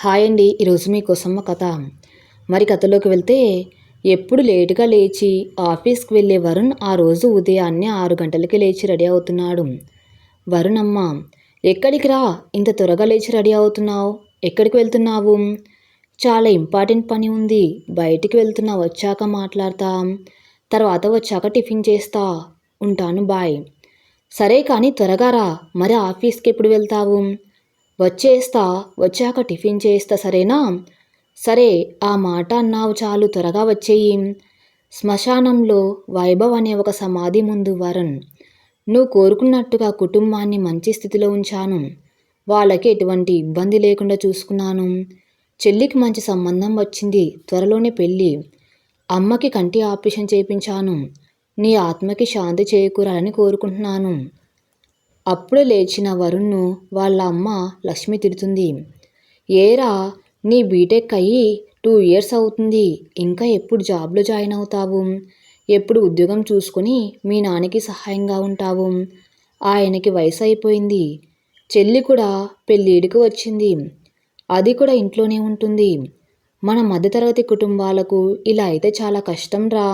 Hi అండి ఈరోజు మీకోసం ఒక కథ. మరి కథలోకి వెళ్తే ఎప్పుడు లేటుగా లేచి ఆఫీస్కి వెళ్ళే వరుణ్ ఆ రోజు ఉదయాన్నే ఆరు గంటలకి లేచి రెడీ అవుతున్నాడు. వరుణ్ అమ్మ ఎక్కడికి రా? ఇంత త్వరగా లేచి రెడీ అవుతున్నావు. ఎక్కడికి వెళ్తున్నావు? చాలా ఇంపార్టెంట్ పని ఉంది. బయటికి వెళ్తున్నా వచ్చాక మాట్లాడతాం. తర్వాత వచ్చాక టిఫిన్ చేస్తా ఉంటాను బాయ్. సరే కానీ త్వరగా రా. మరి ఆఫీస్కి ఎప్పుడు వెళ్తావు? వచ్చేస్తా వచ్చాక టిఫిన్ చేస్తా సరేనా? సరే ఆ మాట అన్నావు చాలు త్వరగా వచ్చేయి. శ్మశానంలో వైభవ్ అనే ఒక సమాధి ముందు వరుణ్. నువ్వు కోరుకున్నట్టుగా కుటుంబాన్ని మంచి స్థితిలో ఉంచాను. వాళ్ళకి ఎటువంటి ఇబ్బంది లేకుండా చూసుకున్నాను. చెల్లికి మంచి సంబంధం వచ్చింది త్వరలోనే పెళ్ళి. అమ్మకి కంటి ఆపరేషన్ చేయించాను నీ ఆత్మకి శాంతి చేకూరాలని కోరుకుంటున్నాను. అప్పుడే లేచిన వరుణ్ను వాళ్ళ అమ్మ లక్ష్మి తిడుతుంది. ఏరా నీ బీటెక్ అయ్యి టూ ఇయర్స్ అవుతుంది. ఇంకా ఎప్పుడు జాబ్లో జాయిన్ అవుతావు? ఎప్పుడు ఉద్యోగం చూసుకొని మీ నాన్నకి సహాయంగా ఉంటావు? ఆయనకి వయసు అయిపోయింది. చెల్లి కూడా పెళ్ళిడికి వచ్చింది. అది కూడా ఇంట్లోనే ఉంటుంది. మన మధ్యతరగతి కుటుంబాలకు ఇలా అయితే చాలా కష్టం రా.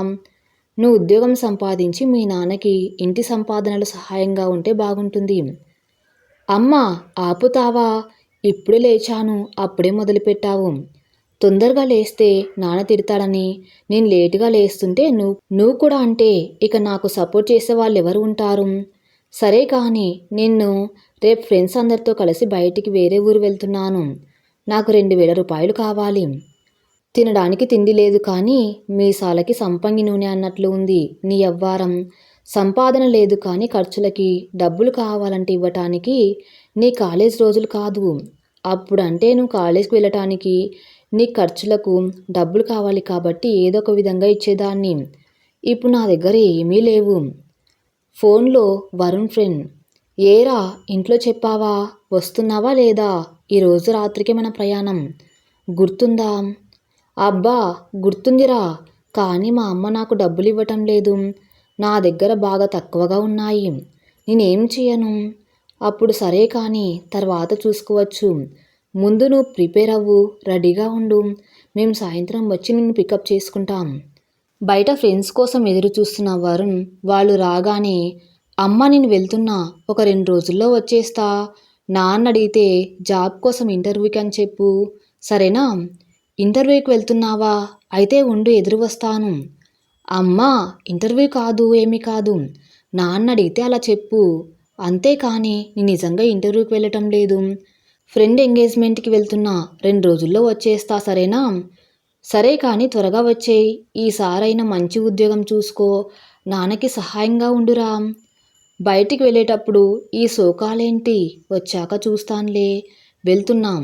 నువ్వు ఉద్యోగం సంపాదించి మీ నాన్నకి ఇంటి సంపాదనలు సహాయంగా ఉంటే బాగుంటుంది. అమ్మ ఆపుతావా? ఇప్పుడే లేచాను అప్పుడే మొదలుపెట్టావు. తొందరగా లేస్తే నాన్న తిడతాడని నేను లేటుగా లేస్తుంటే నువ్వు నువ్వు కూడా అంటే ఇక నాకు సపోర్ట్ చేసే వాళ్ళు ఎవరు ఉంటారు? సరే కానీ నిన్ను రేపు ఫ్రెండ్స్ అందరితో కలిసి బయటికి వేరే ఊరు వెళ్తున్నాను. నాకు రెండు వేల రూపాయలు కావాలి. తినడానికి తిండి లేదు కానీ మీసాలకి సంపంగి నూనె అన్నట్లు ఉంది నీ అవ్వారం సంపాదన లేదు కానీ ఖర్చులకి డబ్బులు కావాలంటే ఇవ్వటానికి నీ కాలేజ్ రోజులు కాదు. అప్పుడంటే నువ్వు కాలేజ్కి వెళ్ళటానికి నీ ఖర్చులకు డబ్బులు కావాలి కాబట్టి ఏదో ఒక విధంగా ఇచ్చేదాన్ని. ఇప్పుడు నా దగ్గర ఏమీ లేవు. ఫోన్లో వరుణ్ ఫ్రెండ్ ఏరా ఇంట్లో చెప్పావా? వస్తున్నావా లేదా? ఈరోజు రాత్రికి మన ప్రయాణం. గుర్తుందా? అబ్బా గుర్తుందిరా. కానీ మా అమ్మ నాకు డబ్బులు ఇవ్వటం లేదు. నా దగ్గర బాగా తక్కువగా ఉన్నాయి. నేనేం చేయను అప్పుడు సరే కానీ తర్వాత చూసుకోవచ్చు. ముందు నువ్వు ప్రిపేర్ అవ్వు రెడీగా ఉండు. మేము సాయంత్రం వచ్చి నిన్ను పికప్ చేసుకుంటాం. బయట ఫ్రెండ్స్ కోసం ఎదురు చూస్తున్న వరుణ్ వాళ్ళు రాగానే అమ్మ నేను వెళ్తున్నా. ఒక రెండు రోజుల్లో వచ్చేస్తా. నాన్న అడిగితే జాబ్ కోసం ఇంటర్వ్యూకి అని చెప్పు. సరేనా? ఇంటర్వ్యూకి వెళ్తున్నావా? అయితే ఉండు ఎదురు వస్తాను. అమ్మా ఇంటర్వ్యూ కాదు ఏమీ కాదు. నాన్న అడిగితే అలా చెప్పు. అంతేకాని నేను నిజంగా ఇంటర్వ్యూకి వెళ్ళటం లేదు. ఫ్రెండ్ ఎంగేజ్మెంట్కి వెళ్తున్నా. రెండు రోజుల్లో వచ్చేస్తా సరేనా? సరే కానీ త్వరగా వచ్చేయి. ఈసారైనా మంచి ఉద్యోగం చూసుకో. నాన్నకి సహాయంగా ఉండురా. బయటికి వెళ్ళేటప్పుడు ఈ శోకాలేంటి వచ్చాక చూస్తానులే. వెళ్తున్నాం.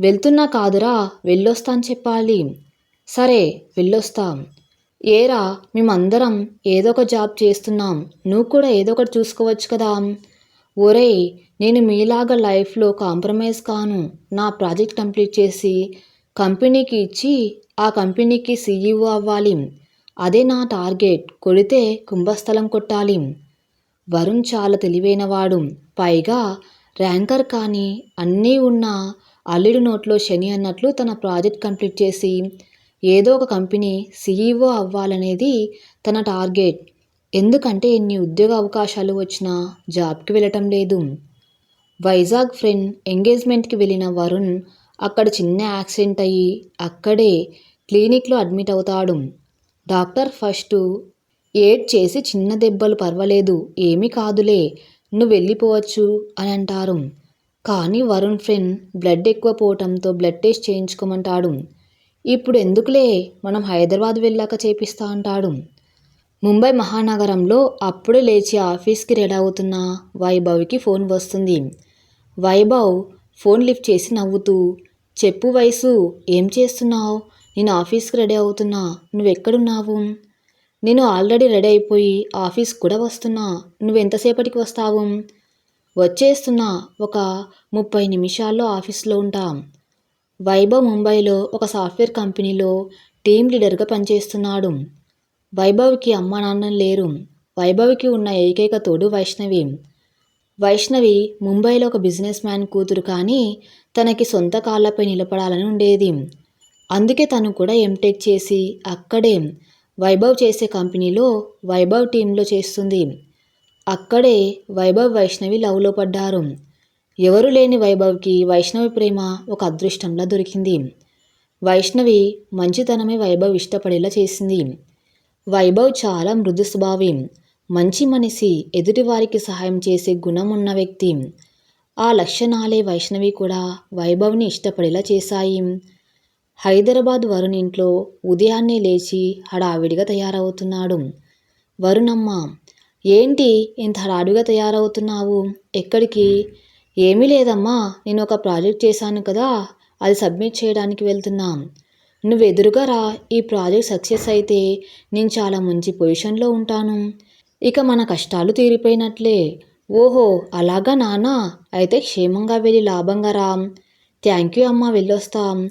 వెళ్తున్నా కాదురా వెళ్ళొస్తాను చెప్పాలి. సరే వెళ్ళొస్తాం. ఏరా మేమందరం ఏదో ఒక జాబ్ చేస్తున్నాం. నువ్వు కూడా ఏదో ఒకటి చూసుకోవచ్చు కదా. ఒరేయ్ నేను మీలాగా లైఫ్లో కాంప్రమైజ్ కాను. నా ప్రాజెక్ట్ కంప్లీట్ చేసి కంపెనీకి ఇచ్చి ఆ కంపెనీకి సీఈఓ అవ్వాలి. అదే నా టార్గెట్. కొడితే కుంభస్థలం కొట్టాలి. వరుణ్ చాలా తెలివైనవాడు. పైగా ర్యాంకర్ కానీ అన్నీ ఉన్న అల్లుడి నోట్లో శని అన్నట్లు తన ప్రాజెక్ట్ కంప్లీట్ చేసి ఏదో ఒక కంపెనీ సీఈఓ అవ్వాలనేది తన టార్గెట్. ఎందుకంటే ఎన్ని ఉద్యోగ అవకాశాలు వచ్చినా జాబ్కి వెళ్ళటం లేదు. వైజాగ్ ఫ్రెండ్ ఎంగేజ్మెంట్కి వెళ్ళిన వరుణ్ అక్కడ చిన్న యాక్సిడెంట్ అయ్యి అక్కడే క్లినిక్లో అడ్మిట్ అవుతాడు. డాక్టర్ ఫస్ట్ ఏడ్ చేసి చిన్న దెబ్బలు పర్వాలేదు ఏమీ కాదులే నువ్వు వెళ్ళిపోవచ్చు అని అంటారు. కానీ వరుణ్ ఫ్రెండ్ బ్లడ్ ఎక్కువ పోవటంతో బ్లడ్ టెస్ట్ చేయించుకోమంటాడు. ఇప్పుడు ఎందుకులే మనం హైదరాబాద్ వెళ్ళాక చేపిస్తా అంటాడు. ముంబై మహానగరంలో అప్పుడే లేచి ఆఫీస్కి రెడీ అవుతున్న వైభవ్కి ఫోన్ వస్తుంది. వైభవ్ ఫోన్ లిఫ్ట్ చేసి నవ్వుతూ చెప్పు వయసు ఏం చేస్తున్నావు? నేను ఆఫీస్కి రెడీ అవుతున్నా నువ్వెక్కడున్నావు? నేను ఆల్రెడీ రెడీ అయిపోయి ఆఫీస్కి కూడా వస్తున్నా నువ్వు ఎంతసేపటికి వస్తావు? వచ్చేస్తున్నా ఒక ముప్పై నిమిషాల్లో ఆఫీస్లో ఉంటాం. వైభవ్ ముంబైలో ఒక సాఫ్ట్వేర్ కంపెనీలో టీం లీడర్గా పనిచేస్తున్నాడు. వైభవ్కి అమ్మ నాన్న లేరు. వైభవ్కి ఉన్న ఏకైక తోడు వైష్ణవి. వైష్ణవి ముంబైలో ఒక బిజినెస్ మ్యాన్ కూతురు కానీ తనకి సొంత కాళ్ళపై నిలబడాలని ఉండేది. అందుకే తను కూడా ఎంటెక్ చేసి అక్కడే వైభవ్ చేసే కంపెనీలో వైభవ్ టీంలో చేస్తుంది. అక్కడే వైభవ్ వైష్ణవి లవ్లో పడ్డారు. ఎవరు లేని వైభవ్కి వైష్ణవి ప్రేమ ఒక అదృష్టంలా దొరికింది. వైష్ణవి మంచితనమే వైభవ్ ఇష్టపడేలా చేసింది. వైభవ్ చాలా మృదు స్వభావి. మంచి మనిషి ఎదుటివారికి సహాయం చేసే గుణం ఉన్న వ్యక్తి. ఆ లక్షణాలే వైష్ణవి కూడా వైభవ్ని ఇష్టపడేలా చేశాయి. హైదరాబాద్ వరుణ్ ఇంట్లో ఉదయాన్నే లేచి హడావిడిగా తయారవుతున్నాడు. వరుణమ్మ ఏంటి ఇంత హడాడుగా తయారవుతున్నావు? ఎక్కడికి? ఏమీ లేదమ్మా. నేను ఒక ప్రాజెక్ట్ చేశాను కదా. అది సబ్మిట్ చేయడానికి వెళ్తున్నాం. నువ్వు ఎదురుగా రా. ఈ ప్రాజెక్ట్ సక్సెస్ అయితే నేను చాలా మంచి పొజిషన్లో ఉంటాను. ఇక మన కష్టాలు తీరిపోయినట్లే. ఓహో అలాగా నానా అయితే క్షేమంగా వెళ్ళి లాభంగా రా. థ్యాంక్ యూ అమ్మా వెళ్ళొస్తాం.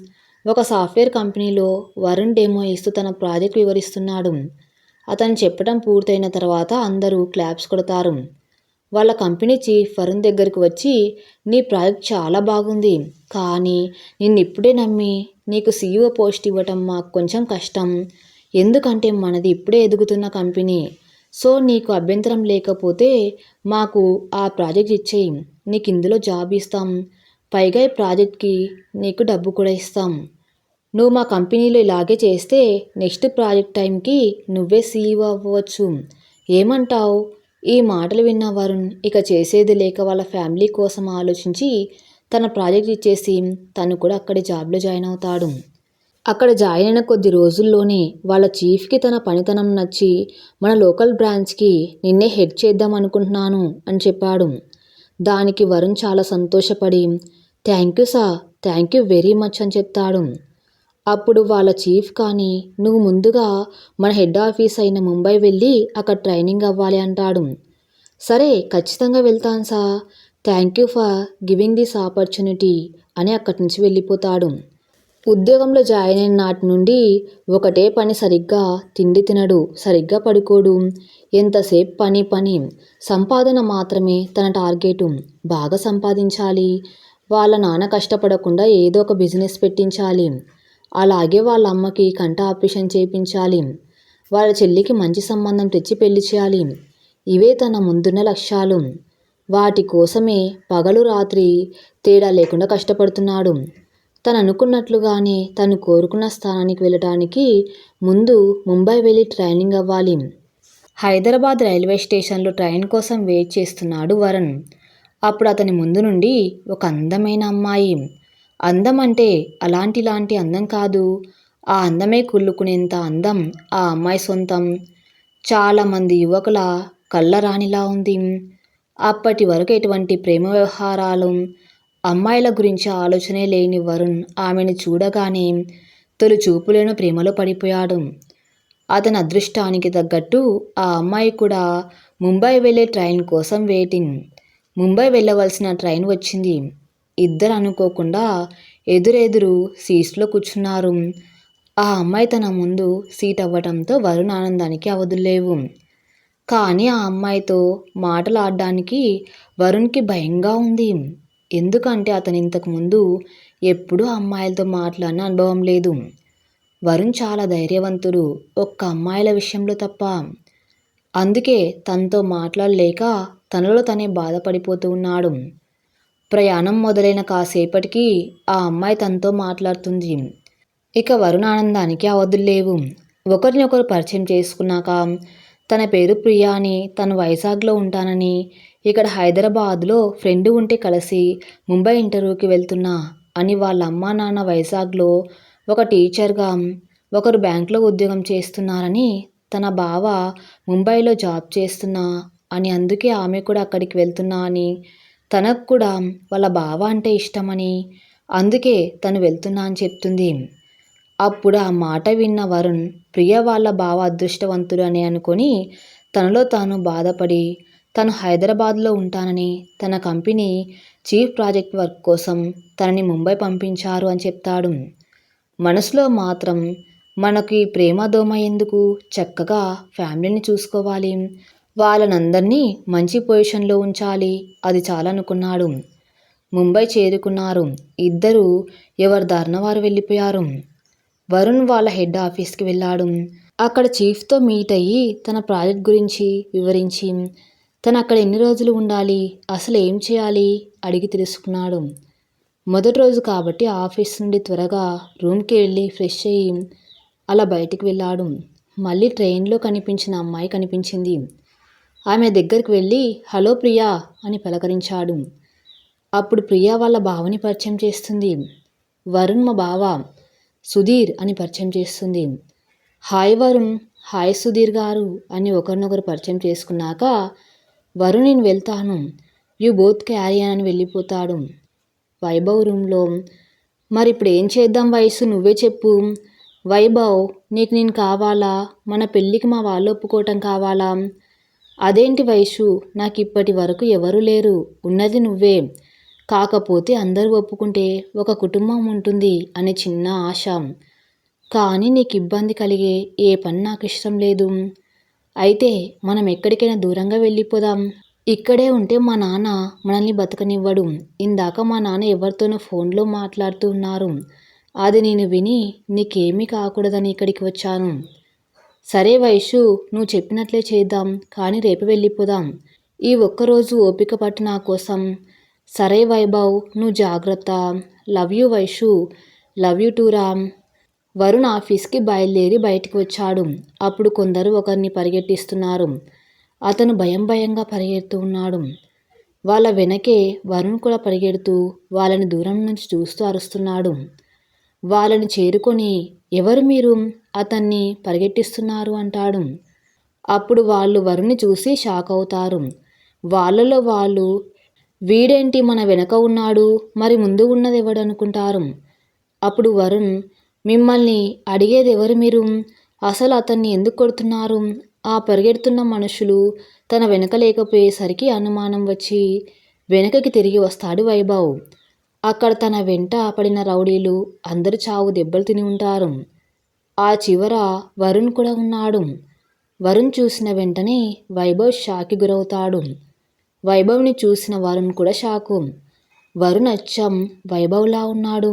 ఒక సాఫ్ట్వేర్ కంపెనీలో వరుణ్ డెమో ఇస్తూ తన ప్రాజెక్ట్ వివరిస్తున్నాడు. అతను చెప్పడం పూర్తయిన తర్వాత అందరూ క్లాప్స్ కొడతారు. వాళ్ళ కంపెనీ చీఫ్ వరుణ్ దగ్గరికి వచ్చి నీ ప్రాజెక్ట్ చాలా బాగుంది కానీ నిన్ను ఇప్పుడే నమ్మి నీకు సీఈఓ పోస్ట్ ఇవ్వటం మాకు కొంచెం కష్టం. ఎందుకంటే మనది ఇప్పుడే ఎదుగుతున్న కంపెనీ. సో నీకు అభ్యంతరం లేకపోతే మాకు ఆ ప్రాజెక్ట్ ఇచ్చేయి. నీకు ఇందులో జాబ్ ఇస్తాం. పైగా ఈ ప్రాజెక్ట్కి నీకు డబ్బు కూడా ఇస్తాం. నువ్వు మా కంపెనీలో ఇలాగే చేస్తే నెక్స్ట్ ప్రాజెక్ట్ టైంకి నువ్వే సీఈఓ అవ్వచ్చు. ఏమంటావు? ఈ మాటలు విన్న వరుణ్ ఇక చేసేది లేక వాళ్ళ ఫ్యామిలీ కోసం ఆలోచించి తన ప్రాజెక్ట్ ఇచ్చేసి తను కూడా అక్కడి జాబ్లో జాయిన్ అవుతాడు. అక్కడ జాయిన్ అయిన కొద్ది రోజుల్లోనే వాళ్ళ చీఫ్కి తన పనితనం నచ్చి మన లోకల్ బ్రాంచ్కి నిన్నే హెడ్ చేద్దాం అనుకుంటున్నాను అని చెప్పాడు. దానికి వరుణ్ చాలా సంతోషపడి thank you sir thank you very much అని చెప్తాడు. అప్పుడు వాళ్ళ చీఫ్ కానీ నువ్వు ముందుగా మన హెడ్ ఆఫీస్ అయిన ముంబై వెళ్ళి అక్కడ ట్రైనింగ్ అవ్వాలి అంటాడు. సరే ఖచ్చితంగా వెళ్తాను sir thank you for giving this opportunity అని అక్కడి నుంచి వెళ్ళిపోతాడు. ఉద్యోగంలో జాయిన్ అయిన నాటి నుండి ఒకటే పని సరిగ్గా తిండి తినడు సరిగ్గా పడుకోడు. ఎంతసేపు పని పని సంపాదన మాత్రమే తన టార్గెటు. బాగా సంపాదించాలి. వాళ్ళ నాన్న కష్టపడకుండా ఏదో ఒక బిజినెస్ పెట్టించాలి. అలాగే వాళ్ళ అమ్మకి కంట ఆపరేషన్ చేయించాలి. వాళ్ళ చెల్లికి మంచి సంబంధం తెచ్చి పెళ్ళి చేయాలి. ఇవే తన ముందున్న లక్ష్యాలు. వాటి కోసమే పగలు రాత్రి తేడా లేకుండా కష్టపడుతున్నాడు. తను అనుకున్నట్లుగానే తను కోరుకున్న స్థానానికి వెళ్ళటానికి ముందు ముంబై వెళ్ళి ట్రైనింగ్ అవ్వాలి. హైదరాబాద్ రైల్వే స్టేషన్లో ట్రైన్ కోసం వెయిట్ చేస్తున్నాడు వరుణ్. అప్పుడు అతని ముందు నుండి ఒక అందమైన అమ్మాయి. అందం అంటే అలాంటి లాంటి అందం కాదు. ఆ అందమే కుళ్ళుకునేంత అందం ఆ అమ్మాయి సొంతం. చాలామంది యువకుల కళ్ళరాణిలా ఉంది. అప్పటి వరకు ఎటువంటి ప్రేమ వ్యవహారాలు అమ్మాయిల గురించి ఆలోచనే లేని వరుణ్ ఆమెను చూడగానే తొలి చూపులను ప్రేమలో పడిపోయాడు. అతని అదృష్టానికి తగ్గట్టు ఆ అమ్మాయి కూడా ముంబై వెళ్ళే ట్రైన్ కోసం వెయిటింగ్. ముంబై వెళ్ళవలసిన ట్రైన్ వచ్చింది. ఇద్దరు అనుకోకుండా ఎదురెదురు సీట్స్లో కూర్చున్నారు. ఆ అమ్మాయి తన ముందు సీట్ అవ్వటంతో వరుణ్ ఆనందానికి అవధులేవు కానీ ఆ అమ్మాయితో మాటలాడడానికి వరుణ్కి భయంగా ఉంది. ఎందుకంటే అతను ఇంతకుముందు ఎప్పుడూ అమ్మాయిలతో మాట్లాడిన అనుభవం లేదు. వరుణ్ చాలా ధైర్యవంతుడు ఒక్క అమ్మాయిల విషయంలో తప్ప. అందుకే తనతో మాట్లాడలేక తనలో తనే బాధపడిపోతూ ఉన్నాడు. ప్రయాణం మొదలైన కాసేపటికి ఆ అమ్మాయి తనతో మాట్లాడుతుంది. ఇక వరుణ ఆనందానికి అవధులు లేవు. ఒకరినొకరు పరిచయం చేసుకున్నాక తన పేరు ప్రియా అని తను వైజాగ్లో ఉంటానని ఇక్కడ హైదరాబాద్లో ఫ్రెండ్ ఉంటే కలిసి ముంబై ఇంటర్వ్యూకి వెళ్తున్నా అని వాళ్ళ అమ్మా నాన్న వైజాగ్లో ఒక టీచర్గా ఒకరు బ్యాంకులో ఉద్యోగం చేస్తున్నారని తన బావ ముంబైలో జాబ్ చేస్తున్నా అని అందుకే ఆమె కూడా అక్కడికి వెళ్తున్నా అని తనకు కూడా వాళ్ళ బావ అంటే ఇష్టమని అందుకే తను వెళ్తున్నా అని చెప్తుంది. అప్పుడు ఆ మాట విన్న వరుణ్ ప్రియ వాళ్ళ బావ అదృష్టవంతుడు అని అనుకొని తనలో తాను బాధపడి తను హైదరాబాద్లో ఉంటానని తన కంపెనీ చీఫ్ ప్రాజెక్ట్ వర్క్ కోసం తనని ముంబై పంపించారు అని చెప్తాడు. మనసులో మాత్రం మనకి ప్రేమ దోమ ఎందుకు? చక్కగా ఫ్యామిలీని చూసుకోవాలి. వాళ్ళనందరినీ మంచి పొజిషన్లో ఉంచాలి అది చాలనుకున్నాడు. ముంబై చేరుకున్నారు. ఇద్దరు ఎవరి దారిన వారు వెళ్ళిపోయారు. వరుణ్ వాళ్ళ హెడ్ ఆఫీస్కి వెళ్ళాడు. అక్కడ చీఫ్తో మీట్ అయ్యి తన ప్రాజెక్ట్ గురించి వివరించి తను అక్కడ ఎన్ని రోజులు ఉండాలి అసలు ఏం చేయాలి అడిగి తెలుసుకున్నాడు. మొదటి రోజు కాబట్టి ఆఫీస్ నుండి త్వరగా రూమ్కి వెళ్ళి ఫ్రెష్ అయ్యి అలా బయటికి వెళ్ళాడు. మళ్ళీ ట్రైన్లో కనిపించిన అమ్మాయి కనిపించింది. ఆమె దగ్గరికి వెళ్ళి హలో ప్రియా అని పలకరించాడు. అప్పుడు ప్రియా వాళ్ళ బావని పరిచయం చేస్తుంది. వరుణ్ మా బావ సుధీర్ అని పరిచయం చేస్తుంది. హాయ్ వరుణ్ హాయ్ సుధీర్ గారు అని ఒకరినొకరు పరిచయం చేసుకున్నాక వరుణ్ నేను వెళ్తాను. యు బోత్ క్యారీ అని వెళ్ళిపోతాడు. వైభవ్ రూమ్లో. మరి ఇప్పుడు ఏం చేద్దాం వయసు? నువ్వే చెప్పు. వైభవ్ నీకు నేను కావాలా? మన పెళ్ళికి మా వాళ్ళు ఒప్పుకోవటం కావాలా? అదేంటి వయసు నాకు ఇప్పటి వరకు ఎవరు లేరు. ఉన్నది నువ్వే. కాకపోతే అందరూ ఒప్పుకుంటే ఒక కుటుంబం ఉంటుంది అనే చిన్న ఆశ. కానీ నీకు ఇబ్బంది కలిగే ఏ పని నాకు ఇష్టం లేదు. అయితే మనం ఎక్కడికైనా దూరంగా వెళ్ళిపోదాం. ఇక్కడే ఉంటే మా నాన్న మనల్ని బతకనివ్వడు. ఇందాక మా నాన్న ఎవరితోనో ఫోన్లో మాట్లాడుతూ ఉన్నారు. అది నేను విని నీకేమీ కాకూడదని ఇక్కడికి వచ్చాను. సరే వైషు నువ్వు చెప్పినట్లే చేద్దాం కానీ రేపు వెళ్ళిపోదాం. ఈ ఒక్కరోజు ఓపిక పట్టు నా కోసం. సరే వైభవ్ నువ్వు జాగ్రత్త. Love you Vaishu. Love you too Ram. Varun ఆఫీస్కి బయలుదేరి బయటికి వచ్చాడు. అప్పుడు కొందరు ఒకరిని పరిగెట్టిస్తున్నారు. అతను భయం భయంగా పరిగెడుతూ ఉన్నాడు. వాళ్ళ వెనకే వరుణ్ కూడా పరిగెడుతూ వాళ్ళని దూరం నుంచి చూస్తూ అరుస్తున్నాడు. వాళ్ళని చేరుకొని ఎవరు మీరు? అతన్ని పరిగెట్టిస్తున్నారు అంటాడు. అప్పుడు వాళ్ళు వరుణ్ణి చూసి షాక్ అవుతారు. వాళ్ళలో వాళ్ళు వీడేంటి మన వెనక ఉన్నాడు? మరి ముందు ఉన్నది ఎవడు అనుకుంటారు అప్పుడు వరుణ్ మిమ్మల్ని అడిగేది ఎవరు మీరు? అసలు అతన్ని ఎందుకు కొడుతున్నారు? ఆ పరిగెడుతున్న మనుషులు తన వెనక లేకపోయేసరికి అనుమానం వచ్చి వెనకకి తిరిగి వస్తాడు వైభవ్. అక్కడ తన వెంట పడిన రౌడీలు అందరు చావు దెబ్బలు తిని ఉంటారు. ఆ చివర వరుణ్ కూడా ఉన్నాడు. వరుణ్ చూసిన వెంటనే వైభవ్ షాకి గురవుతాడు. వైభవ్ని చూసిన వరుణ్ కూడా షాకు. వరుణ్ అచ్చం వైభవ్లా ఉన్నాడు.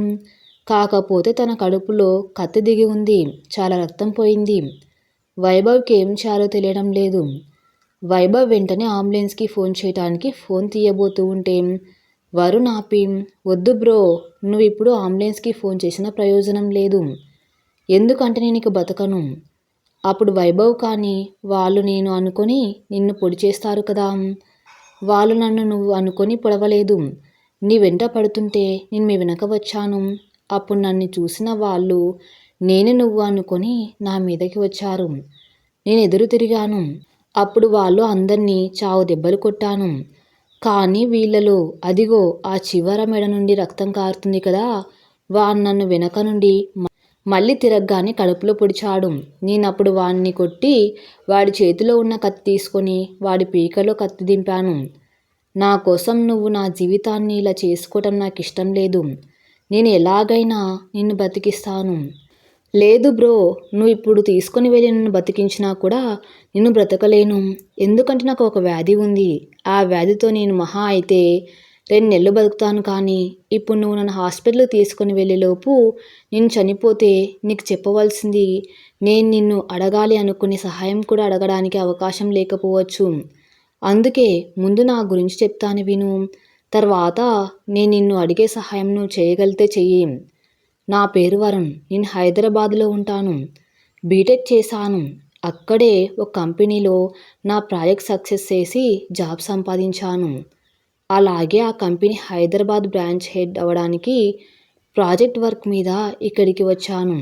కాకపోతే తన కడుపులో కత్తి దిగి ఉంది. చాలా రక్తం పోయింది. వైభవ్కి ఏం చేయాలో తెలియడం లేదు. వైభవ్ వెంటనే అంబులెన్స్కి ఫోన్ చేయడానికి ఫోన్ తీయబోతూ ఉంటే వరుణ్ ఆపి వద్దు బ్రో. నువ్వు ఇప్పుడు అంబులెన్స్కి ఫోన్ చేసిన ప్రయోజనం లేదు. ఎందుకంటే నేను ఇక బతకను? అప్పుడు వైభవ్ కానీ వాళ్ళు నేను అనుకొని నిన్ను పొడి చేస్తారు కదా. వాళ్ళు నన్ను నువ్వు అనుకొని పొడవలేదు. నీ వెంట పడుతుంటే నేను మీ వెనక వచ్చాను. అప్పుడు నన్ను చూసిన వాళ్ళు నేను నువ్వు అనుకొని నా మీదకి వచ్చారు. నేను ఎదురు తిరిగాను. అప్పుడు వాళ్ళు అందరినీ చావు దెబ్బలు కొట్టాను. కానీ వీళ్ళలో అదిగో ఆ చివర మెడ నుండి రక్తం కారుతుంది కదా. వాడు నన్ను వెనక నుండి మళ్ళీ తిరగగానే కడుపులో పొడిచాడు నేనప్పుడు వాడిని కొట్టి వాడి చేతిలో ఉన్న కత్తి తీసుకొని వాడి పీకలో కత్తి దింపాను. నా కోసం నువ్వు నా జీవితాన్ని ఇలా చేసుకోవటం నాకు ఇష్టం లేదు. నేను ఎలాగైనా నిన్ను బతికిస్తాను. లేదు బ్రో నువ్వు ఇప్పుడు తీసుకొని వెళ్ళి నన్ను బతికించినా కూడా నిన్ను బ్రతకలేను. ఎందుకంటే నాకు ఒక వ్యాధి ఉంది. ఆ వ్యాధితో నేను మహా అయితే రెండు నెలలు బతుకుతాను కానీ ఇప్పుడు నువ్వు నన్ను హాస్పిటల్కి తీసుకొని వెళ్ళేలోపు నేను చనిపోతే నీకు చెప్పవలసింది నేను నిన్ను అడగాలి అనుకునే సహాయం కూడా అడగడానికి అవకాశం లేకపోవచ్చు. అందుకే ముందు నా గురించి చెప్తాను విను. తర్వాత నేను నిన్ను అడిగే సహాయం నువ్వు చేయగలిగితే చెయ్యి. నా పేరు వరుణ్. నేను హైదరాబాద్లో ఉంటాను. బీటెక్ చేశాను. అక్కడే ఒక కంపెనీలో నా ప్రాజెక్ట్ సక్సెస్ చేసి జాబ్ సంపాదించాను. అలాగే ఆ కంపెనీ హైదరాబాద్ బ్రాంచ్ హెడ్ అవ్వడానికి ప్రాజెక్ట్ వర్క్ మీద ఇక్కడికి వచ్చాను.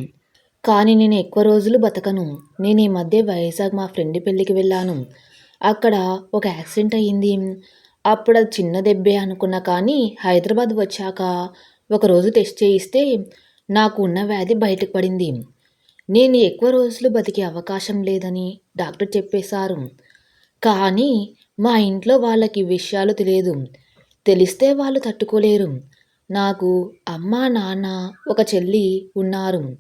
కానీ నేను ఎక్కువ రోజులు బతకను. నేను ఈ మధ్య వైజాగ్ మా ఫ్రెండ్ పెళ్ళికి వెళ్ళాను. అక్కడ ఒక యాక్సిడెంట్ అయ్యింది. అప్పుడు అది చిన్న దెబ్బే అనుకున్నా కానీ హైదరాబాద్ వచ్చాక ఒకరోజు టెస్ట్ చేయిస్తే నాకు ఉన్న వ్యాధి బయటకు పడింది. నేను ఎక్కువ రోజులు బతికే అవకాశం లేదని డాక్టర్ చెప్పేశారు. కానీ మా ఇంట్లో వాళ్ళకి విషయాలు తెలియదు. తెలిస్తే వాళ్ళు తట్టుకోలేరు. నాకు అమ్మ నాన్న ఒక చెల్లి ఉన్నారు.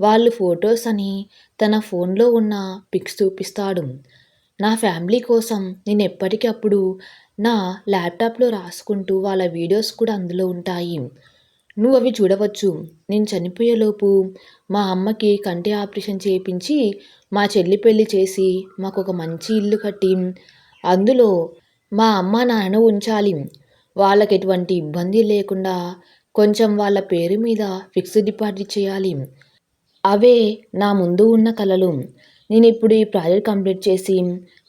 వాళ్ళు ఫొటోస్ అని తన ఫోన్లో ఉన్న పిక్స్ చూపిస్తాడు. నా ఫ్యామిలీ కోసం నేను ఎప్పటికప్పుడు నా ల్యాప్టాప్లో రాసుకుంటూ వాళ్ళ వీడియోస్ కూడా అందులో ఉంటాయి. నువ్వు అవి చూడవచ్చు. నేను చనిపోయేలోపు మా అమ్మకి కంటి ఆపరేషన్ చేయించి మా చెల్లి పెళ్ళి చేసి మాకు ఒక మంచి ఇల్లు కట్టి అందులో మా అమ్మ నాన్న ఉంచాలి. వాళ్ళకి ఎటువంటి ఇబ్బంది లేకుండా కొంచెం వాళ్ళ పేరు మీద ఫిక్స్డ్ డిపాజిట్ చేయాలి. అవే నా ముందు ఉన్న కలలు నేను ఇప్పుడు ఈ ప్రాజెక్ట్ కంప్లీట్ చేసి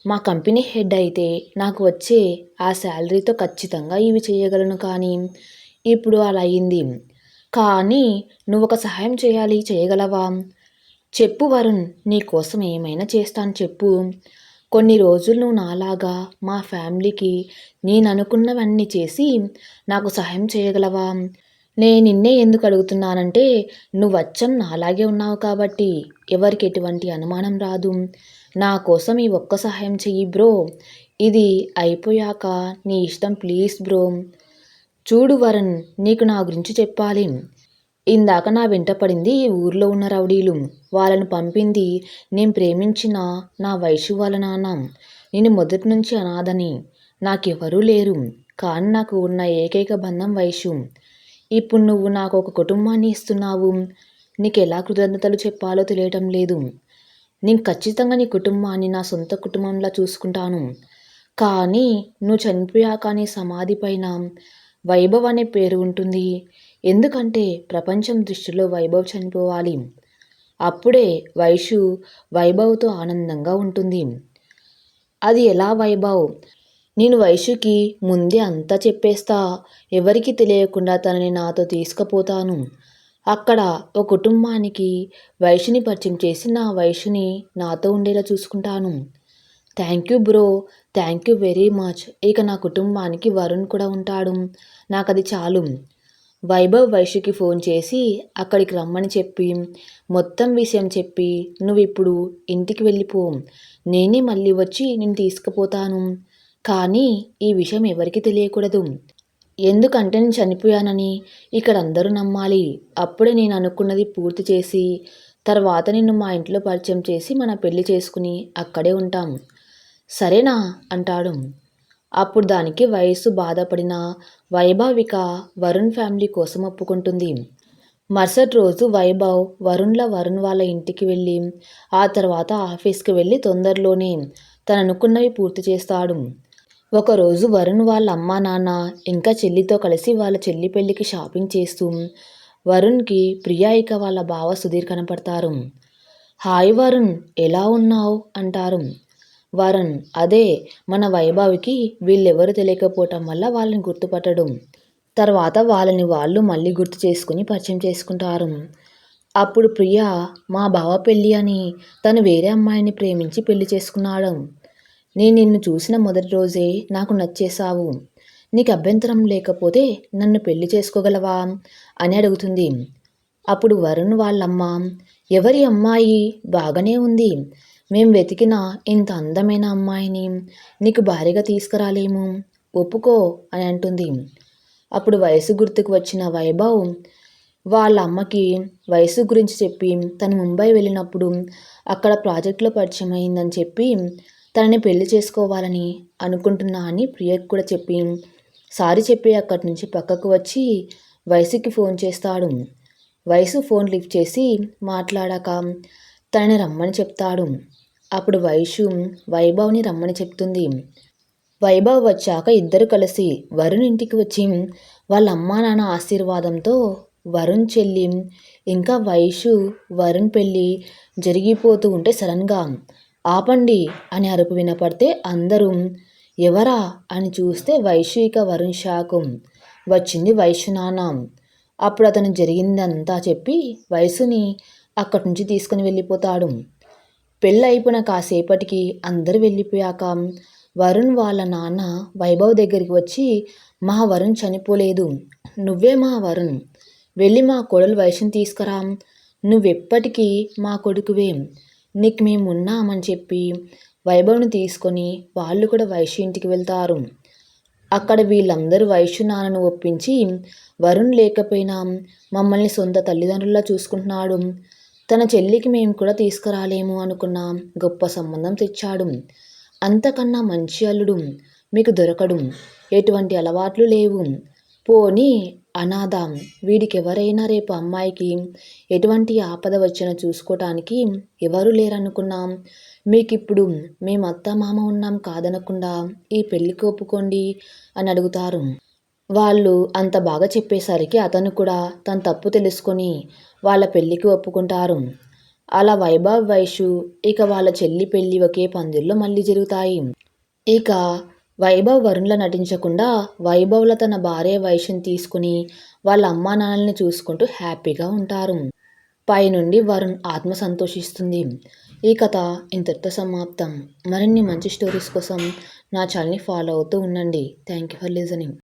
మా కంపెనీ హెడ్ అయితే నాకు వచ్చే ఆ శాలరీతో ఖచ్చితంగా ఇవి చేయగలను కానీ ఇప్పుడు అలా అయింది. కానీ నువ్వు ఒక సహాయం చేయాలి చేయగలవా? చెప్పు వరుణ్ నీ కోసం ఏమైనా చేస్తాను చెప్పు. కొన్ని రోజులు నువ్వు నాలాగా మా ఫ్యామిలీకి నేను అనుకున్నవన్నీ చేసి నాకు సహాయం చేయగలవా? నేను నిన్నే ఎందుకు అడుగుతున్నానంటే నువ్వు అచ్చం నాలాగే ఉన్నావు కాబట్టి ఎవరికి ఎటువంటి అనుమానం రాదు. నా కోసం ఈ ఒక్క సహాయం చెయ్యి బ్రో. ఇది అయిపోయాక నీ ఇష్టం ప్లీజ్ బ్రో. చూడు వరుణ్ నీకు నా గురించి చెప్పాలి. ఇందాక నా వెంట పడింది ఈ ఊర్లో ఉన్న రౌడీలు. వాళ్ళని పంపింది నేను ప్రేమించిన నా వయసు వాళ్ళ నాన్న. నేను మొదటి నుంచి అనాథని. నాకెవరూ లేరు కానీ నాకు ఉన్న ఏకైక బంధం వయసు. ఇప్పుడు నువ్వు నాకు ఒక కుటుంబాన్ని ఇస్తున్నావు. నీకు ఎలా కృతజ్ఞతలు చెప్పాలో తెలియటం లేదు. నేను ఖచ్చితంగా నీ కుటుంబాన్ని నా సొంత కుటుంబంలా చూసుకుంటాను. కానీ నువ్వు చనిపోయాక నీ సమాధి పైన వైభవ్ అనే పేరు ఉంటుంది. ఎందుకంటే ప్రపంచం దృష్టిలో వైభవ్ చనిపోవాలి. అప్పుడే వైషు వైభవ్తో ఆనందంగా ఉంటుంది. అది ఎలా వైభవ్? నేను వైషుకి ముందే అంతా చెప్పేస్తా. ఎవరికి తెలియకుండా తనని నాతో తీసుకుపోతాను. అక్కడ ఓ కుటుంబానికి వైషుని పరిచయం చేసి నా వైషుని నాతో ఉండేలా చూసుకుంటాను. Thank you bro. Thank you very much. ఇక నా కుటుంబానికి వరుణ్ కూడా ఉంటాడు. నాకు అది చాలు. వైభవ్ వైశ్యకి ఫోన్ చేసి అక్కడికి రమ్మని చెప్పి మొత్తం విషయం చెప్పి నువ్వు ఇప్పుడు ఇంటికి వెళ్ళిపో. నేనే మళ్ళీ వచ్చి నేను తీసుకుపోతాను. కానీ ఈ విషయం ఎవరికి తెలియకూడదు. ఎందుకంటే నేను చనిపోయానని ఇక్కడ అందరూ నమ్మాలి. అప్పుడే నేను అనుకున్నది పూర్తి చేసి తర్వాత నిన్ను మా ఇంట్లో పరిచయం చేసి మన పెళ్ళి చేసుకుని అక్కడే ఉంటాం. సరేనా? అంటాడు. అప్పుడు దానికి వయస్సు బాధపడిన వైభావిక వరుణ్ ఫ్యామిలీ కోసం ఒప్పుకుంటుంది. మరుసటి రోజు వైభవ్ వరుణ్ల వరుణ్ వాళ్ళ ఇంటికి వెళ్ళి ఆ తర్వాత ఆఫీస్కి వెళ్ళి తొందరలోనే తను అనుకున్నవి పూర్తి చేస్తాడు. ఒకరోజు వరుణ్ వాళ్ళ అమ్మా నాన్న ఇంకా చెల్లితో కలిసి వాళ్ళ చెల్లి పెళ్ళికి షాపింగ్ చేస్తూ వరుణ్కి ప్రియాయిక ఇక వాళ్ళ బావ సుధీర్ కనపడతారు. హాయ్ వరుణ్ ఎలా ఉన్నావు? అంటారు. వరుణ్ అదే మన వైభవ్కి వీళ్ళెవరు తెలియకపోవటం వల్ల వాళ్ళని గుర్తుపట్టడం. తర్వాత వాళ్ళని వాళ్ళు మళ్ళీ గుర్తు చేసుకుని పరిచయం చేసుకుంటారు. అప్పుడు ప్రియ మా బావ పెళ్ళి అని తను వేరే అమ్మాయిని ప్రేమించి పెళ్ళి చేసుకున్నాడు. నేను నిన్ను చూసిన మొదటి రోజే నాకు నచ్చేశావు. నీకు అభ్యంతరం లేకపోతే నన్ను పెళ్ళి చేసుకోగలవా? అని అడుగుతుంది. అప్పుడు వరుణ్ వాళ్ళమ్మ ఎవరి అమ్మాయి? బాగానే ఉంది. మేం వెతికిన ఇంత అందమైన అమ్మాయిని నీకు భారీగా తీసుకురాలేము? ఒప్పుకో అని అంటుంది. అప్పుడు వయసు గుర్తుకు వచ్చిన వైభవ్ వాళ్ళ అమ్మకి వయసు గురించి చెప్పి తను ముంబై వెళ్ళినప్పుడు అక్కడ ప్రాజెక్టులో పరిచయం అయిందని చెప్పి తనని పెళ్ళి చేసుకోవాలని అనుకుంటున్నా అని ప్రియకు కూడా చెప్పి సారీ చెప్పి అక్కడి నుంచి పక్కకు వచ్చి వయసుకి ఫోన్ చేస్తాడు. వయసు ఫోన్ లిఫ్ట్ చేసి మాట్లాడాక తనని రమ్మని చెప్తాడు. అప్పుడు వైషు వైభవ్ని రమ్మని చెప్తుంది. వైభవ్ వచ్చాక ఇద్దరు కలిసి వరుణ్ ఇంటికి వచ్చి వాళ్ళ అమ్మా నాన్న ఆశీర్వాదంతో వరుణ్ చెల్లి ఇంకా వైషు వరుణ్ పెళ్ళి జరిగిపోతూ ఉంటే సడన్గా ఆపండి అని అరుపు వినపడితే అందరూ ఎవరా? అని చూస్తే వైషు ఇక వరుణ్ షాకు. వచ్చింది వైషు నాన్న. అప్పుడు అతను జరిగిందంతా చెప్పి వయసుని అక్కడి నుంచి తీసుకుని వెళ్ళిపోతాడు. పెళ్ళైపోయిన కాసేపటికి అందరూ వెళ్ళిపోయాక వరుణ్ వాళ్ళ నాన్న వైభవ్ దగ్గరికి వచ్చి మా వరుణ్ చనిపోలేదు. నువ్వే మా వరుణ్. వెళ్ళి మా కొడలు వయసుని తీసుకురా. నువ్వెప్పటికీ మా కొడుకువే. నీకు మేము ఉన్నామని చెప్పి వైభవ్ని తీసుకొని వాళ్ళు కూడా వైశ్య ఇంటికి వెళ్తారు. అక్కడ వీళ్ళందరూ వైశ్య నాన్నను ఒప్పించి వరుణ్ లేకపోయినా మమ్మల్ని సొంత తల్లిదండ్రుల్లా చూసుకుంటున్నాడు. తన చెల్లికి మేము కూడా తీసుకురాలేము అనుకున్న గొప్ప సంబంధం తెచ్చాడు. అంతకన్నా మంచి అల్లుడు మీకు దొరకడు. ఎటువంటి అలవాట్లు లేవు. పోనీ అనాథ వీడికెవరైనా రేపు అమ్మాయికి ఎటువంటి ఆపద వచ్చినా చూసుకోవటానికి ఎవరు లేరనుకున్నాం మీకు ఇప్పుడు మేము అత్త మామ ఉన్నాం కాదనకుండా ఈ పెళ్ళికి ఒప్పుకోండి అని అడుగుతారు. వాళ్ళు అంత బాగా చెప్పేసరికి అతను కూడా తన తప్పు తెలుసుకొని వాళ్ళ పెళ్ళికి ఒప్పుకుంటారు. అలా వైభవ్ వైషు ఇక వాళ్ళ చెల్లి పెళ్ళి ఒకే పందిల్లో మళ్ళీ జరుగుతాయి. ఇక వైభవ్ వరుణ్ల నటించకుండా వైభవ్ల తన భార్య వైశ్యం తీసుకుని వాళ్ళ అమ్మా నాన్నల్ని చూసుకుంటూ హ్యాపీగా ఉంటారు. పైనుండి వరుణ్ ఆత్మ సంతోషిస్తుంది. ఈ కథ ఇంతటితో సమాప్తం. మరిన్ని మంచి స్టోరీస్ కోసం నా ఛానల్ని ఫాలో అవుతూ ఉండండి. Thank you for listening.